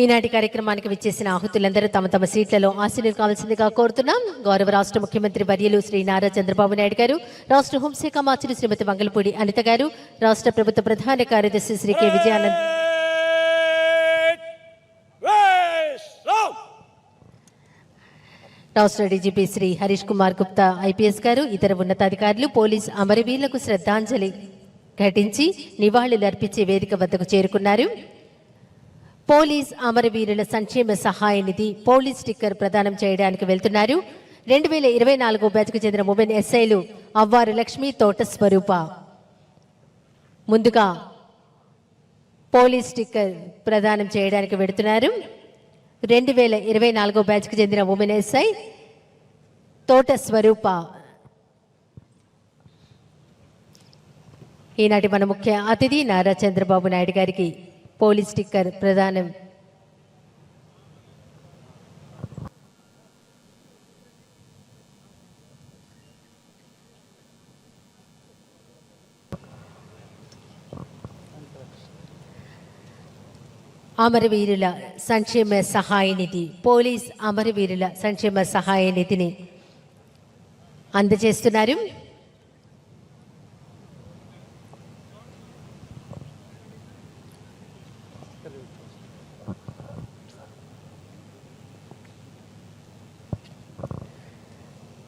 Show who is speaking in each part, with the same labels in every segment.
Speaker 1: ఈనాటి కార్యక్రమానికి విచ్చేసిన ఆహుతులందరూ తమ తమ సీట్లలో ఆశీనులు కావాల్సిందిగా కోరుతున్నాం. గౌరవ రాష్ట్ర ముఖ్యమంత్రి వర్యులు శ్రీ నారా చంద్రబాబు నాయుడు గారు రాష్ట్ర హోంశాఖ మంత్రి శ్రీమతి మంగళపూడి అనిత గారు రాష్ట్ర ప్రభుత్వ ప్రధాన కార్యదర్శి శ్రీ కె విజయానంద్. రాష్ట్ర డీజీపీ శ్రీ హరీష్ కుమార్ గుప్తా ఐపీఎస్ గారు ఇతర ఉన్నతాధికారులు పోలీస్ అమరవీరులకు శ్రద్ధాంజలి ఘటించి నివాళులు అర్పించే వేదిక వద్దకు చేరుకున్నారు. పోలీస్ అమరవీరుల సంక్షేమ సహాయ నిధి పోలీస్ స్టిక్కర్ ప్రదానం చేయడానికి వెళ్తున్నారు. రెండు వేల ఇరవై నాలుగో బ్యాచ్కు చెందిన ఉమెన్ ఎస్ఐలు అవ్వారు లక్ష్మి తోట స్వరూప. ముందుగా పోలీస్ స్టిక్కర్ ప్రదానం చేయడానికి వెడుతున్నారు. రెండు వేల ఇరవై నాలుగో బ్యాచ్కి చెందిన ఉమెన్ ఎస్ఐ తోట స్వరూప. ఈనాటి మన ముఖ్య అతిథి నారా చంద్రబాబు నాయుడు గారికి పోలీస్ స్టిక్కర్ ప్రదానం అమరవీరుల సంక్షేమ సహాయ నిధి పోలీస్ అమరవీరుల సంక్షేమ సహాయ నిధిని అందజేస్తున్నారు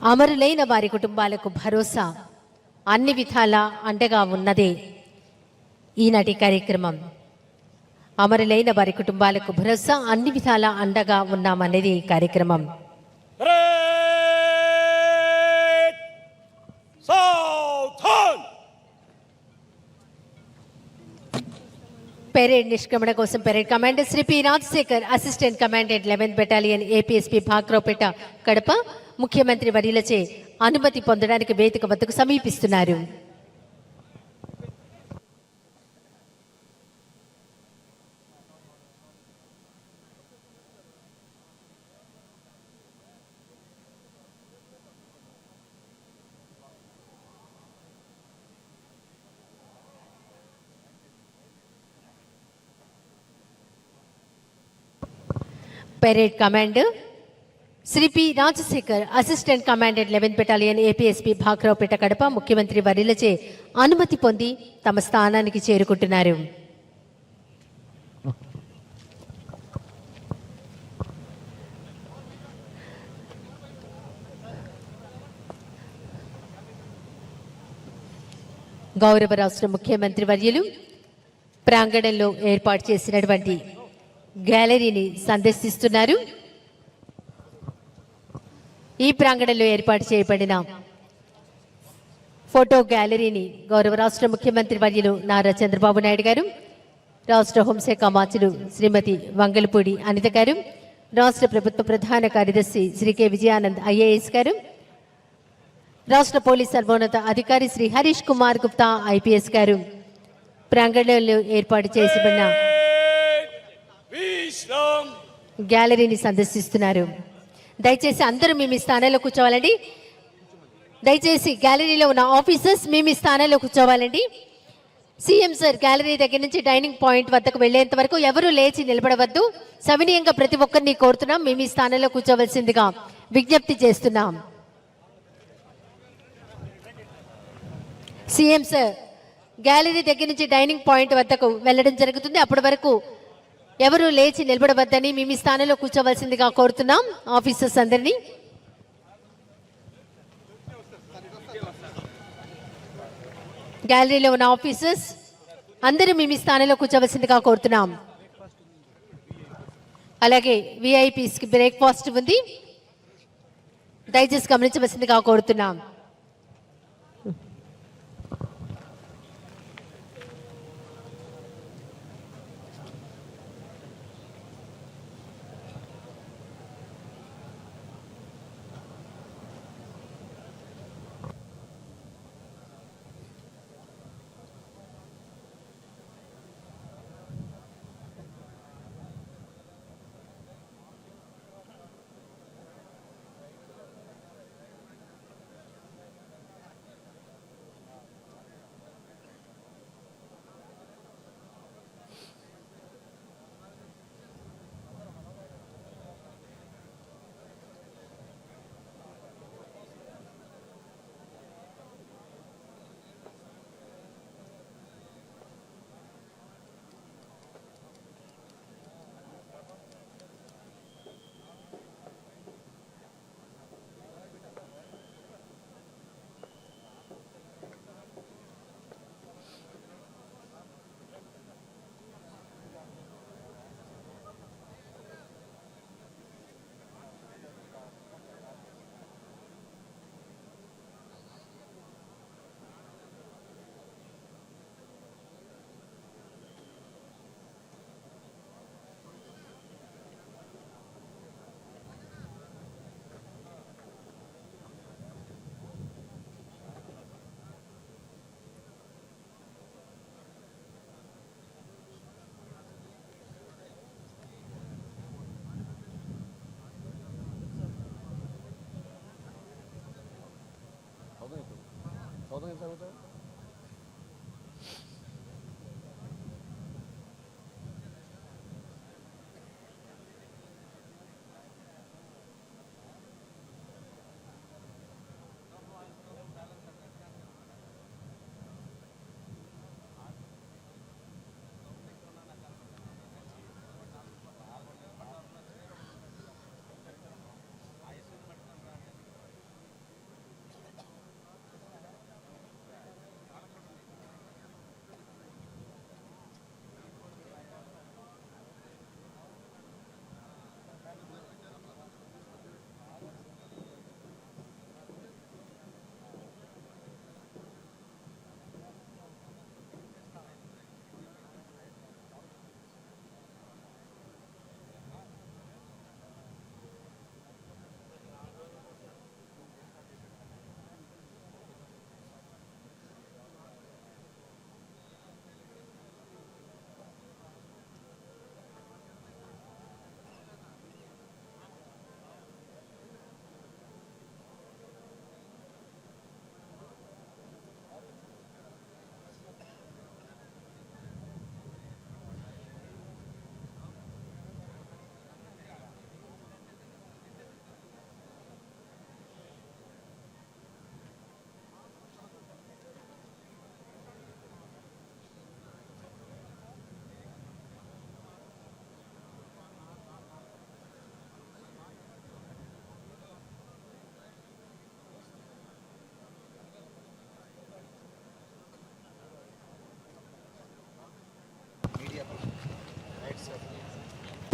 Speaker 1: అమరులైన వారి కుటుంబాలకు భరోసా అన్ని విధాల అండగా ఉన్నదే ఈనాటి కార్యక్రమం. అమరులైన వారి కుటుంబాలకు భరోసా అన్ని విధాల అండగా ఉన్నామనేది ఈ కార్యక్రమం. పెరేడ్ నిష్క్రమణ కోసం parade commander Shri P. Rajasekhar assistant commandant eleventh battalion APSP Bhakrapeta Kadapa ముఖ్యమంత్రి వర్యులచే అనుమతి పొందడానికి వేదిక వద్దకు సమీపిస్తున్నారు. Parade commander Shri P Rajasekhar assistant commandant eleven battalion APSP Bhagraopeta Kadapa ముఖ్యమంత్రి వర్యులచే అనుమతి పొంది తమ స్థానానికి చేరుకుంటున్నారు గౌరవ రాష్ట్ర ముఖ్యమంత్రి వర్యులు ప్రాంగణంలో ఏర్పాటు చేసినటువంటి గ్యాలరీని సందర్శిస్తున్నారు. ఈ ప్రాంగణంలో ఏర్పాటు చేయబడిన ఫోటో గ్యాలరీని గౌరవ రాష్ట్ర ముఖ్యమంత్రి వర్యులు నారా చంద్రబాబు నాయుడు గారు రాష్ట్ర హోంశాఖ మాచులు శ్రీమతి వంగలపూడి అనిత గారు రాష్ట్ర ప్రభుత్వ ప్రధాన కార్యదర్శి శ్రీ కె విజయానంద్ ఐఏఎస్ గారు రాష్ట్ర పోలీస్ సర్వోన్నత అధికారి శ్రీ హరీష్ కుమార్ గుప్తా ఐపీఎస్ గారు. ప్రాంగణంలో ఏర్పాటు చేసిబడిన గ్యాలరీని సందర్శిస్తున్నారు. దయచేసి అందరూ మీ మీ స్థానంలో కూర్చోవాలండి. దయచేసి గ్యాలరీలో ఉన్న ఆఫీసర్స్ మీ మీ స్థానంలో కూర్చోవాలండి. సీఎం సార్ గ్యాలరీ దగ్గర నుంచి డైనింగ్ పాయింట్ వద్దకు వెళ్ళేంత వరకు ఎవరూ లేచి నిలబడవద్దు. సవినీయంగా ప్రతి ఒక్కరిని కోరుతున్నాం. మేము ఈ స్థానంలో కూర్చోవలసిందిగా విజ్ఞప్తి చేస్తున్నాం. సీఎం సార్ గ్యాలరీ దగ్గర నుంచి డైనింగ్ పాయింట్ వద్దకు వెళ్ళడం జరుగుతుంది. అప్పటి వరకు ఎవరు లేచి నిలబడవద్దని మేము స్థానంలో కూర్చోవలసిందిగా కోరుతున్నాం ఆఫీసర్స్ అందరినీ. గ్యాలరీలో ఉన్న ఆఫీసర్స్ అందరూ మేము స్థానంలో కూర్చోవలసిందిగా కోరుతున్నాం. అలాగే విఐపీస్కి బ్రేక్ఫాస్ట్ ఉంది. దయచేసి గమనించవలసిందిగా కోరుతున్నాం. कितने का होता है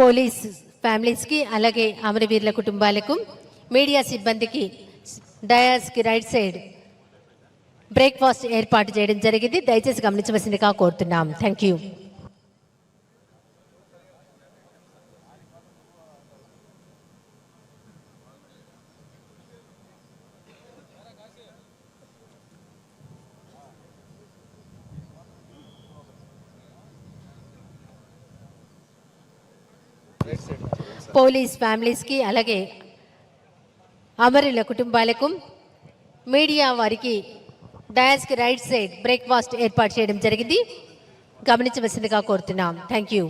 Speaker 1: పోలీస్ ఫ్యామిలీస్కి అలాగే అమరవీరుల కుటుంబాలకు మీడియా సిబ్బందికి డయాస్కి రైట్ సైడ్ బ్రేక్ఫాస్ట్ ఏర్పాటు చేయడం జరిగింది. దయచేసి గమనించవలసిందిగా కోరుతున్నాం. థ్యాంక్ యూ పోలీస్ ఫ్యామిలీస్కి అలాగే అమరుల కుటుంబాలకు మీడియా వారికి డయాస్కి రైట్ సైడ్ బ్రేక్ఫాస్ట్ ఏర్పాటు చేయడం జరిగింది. గమనించవలసిందిగా కోరుతున్నాం. Thank you.